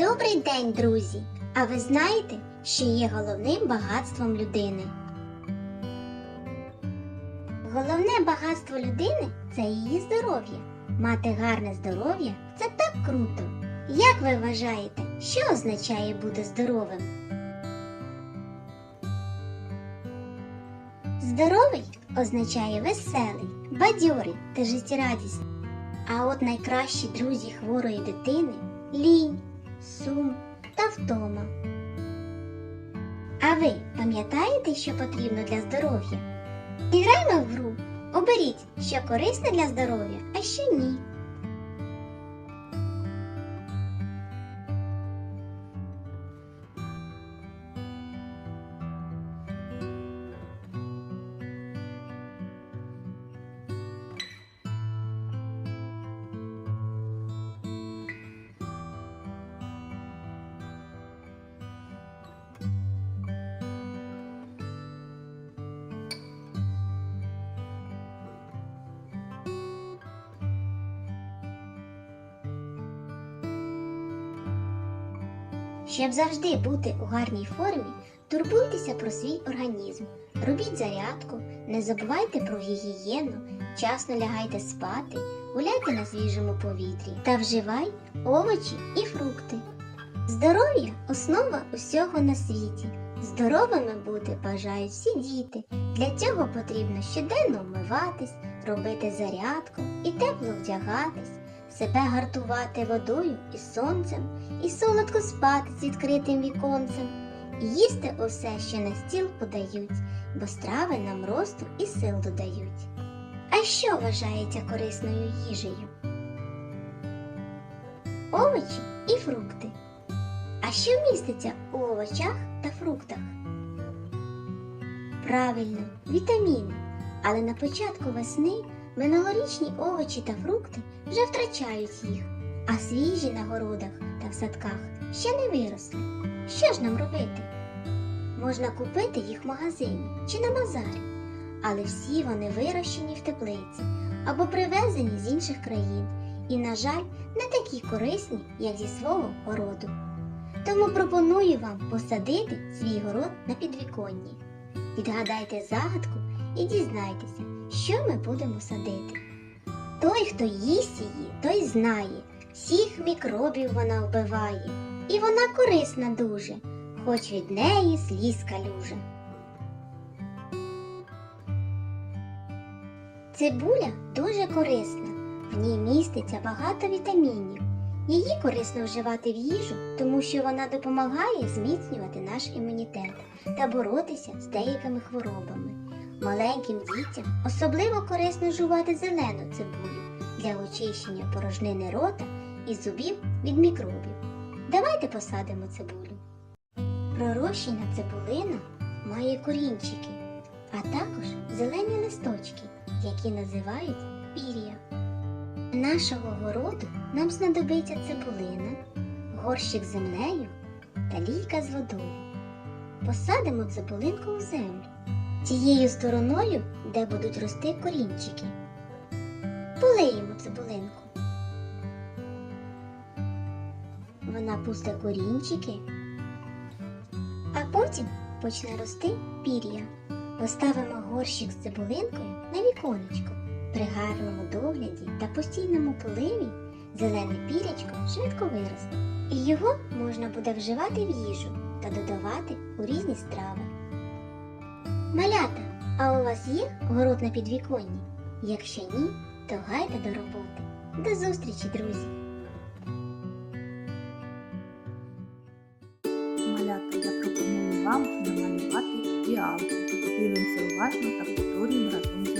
Добрий день, друзі! А ви знаєте, що є головним багатством людини? Головне багатство людини це її здоров'я. Мати гарне здоров'я це так круто. Як ви вважаєте, що означає бути здоровим? Здоровий означає веселий, бадьорий та життєрадісний. А от найкращі друзі хворої дитини лінь, сум та втома. А ви пам'ятаєте, що потрібно для здоров'я? Іграємо в гру. Оберіть, що корисне для здоров'я, а що ні. Щоб завжди бути у гарній формі, турбуйтеся про свій організм, робіть зарядку, не забувайте про гігієну, вчасно лягайте спати, гуляйте на свіжому повітрі та вживай овочі і фрукти. Здоров'я основа усього на світі. Здоровими бути бажають всі діти. Для цього потрібно щоденно вмиватись, робити зарядку і тепло вдягатись, себе гартувати водою і сонцем, і солодко спати з відкритим віконцем, і їсти усе, що на стіл подають, бо страви нам росту і сил додають. А що вважається корисною їжею? Овочі і фрукти. А що міститься у овочах та фруктах? Правильно, вітаміни. Але на початку весни минулорічні овочі та фрукти вже втрачають їх, а свіжі на городах та в садках ще не виросли. Що ж нам робити? Можна купити їх в магазині чи на базарі, але всі вони вирощені в теплиці або привезені з інших країн і, на жаль, не такі корисні, як зі свого городу. Тому пропоную вам посадити свій город на підвіконні. Відгадайте загадку і дізнайтеся, що ми будемо садити. Той, хто їсть її, той знає, всіх мікробів вона вбиває, і вона корисна дуже, хоч від неї сліз калюжа. Цибуля дуже корисна, в ній міститься багато вітамінів. Її корисно вживати в їжу, тому що вона допомагає зміцнювати наш імунітет та боротися з деякими хворобами. Маленьким дітям особливо корисно жувати зелену цибулю для очищення порожнини рота і зубів від мікробів. Давайте посадимо цибулю. Пророщена цибулина має корінчики, а також зелені листочки, які називають пір'я. Нашого городу нам знадобиться цибулина, горщик з землею та лійка з водою. Посадимо цибулинку у землю тією стороною, де будуть рости корінчики. Полиємо цибулинку. Вона пусте корінчики, а потім почне рости пір'я. Поставимо горщик з цибулинкою на віконечко. При гарному догляді та постійному поливі зелене пірячко швидко виросте, і його можна буде вживати в їжу та додавати у різні страви. Малята! А у вас є город на підвіконні? Якщо ні, то гайда до роботи. До зустрічі, друзі! Малята я пропоную вам намалювати фіалку. Дивимося уважно та повторюємо разом з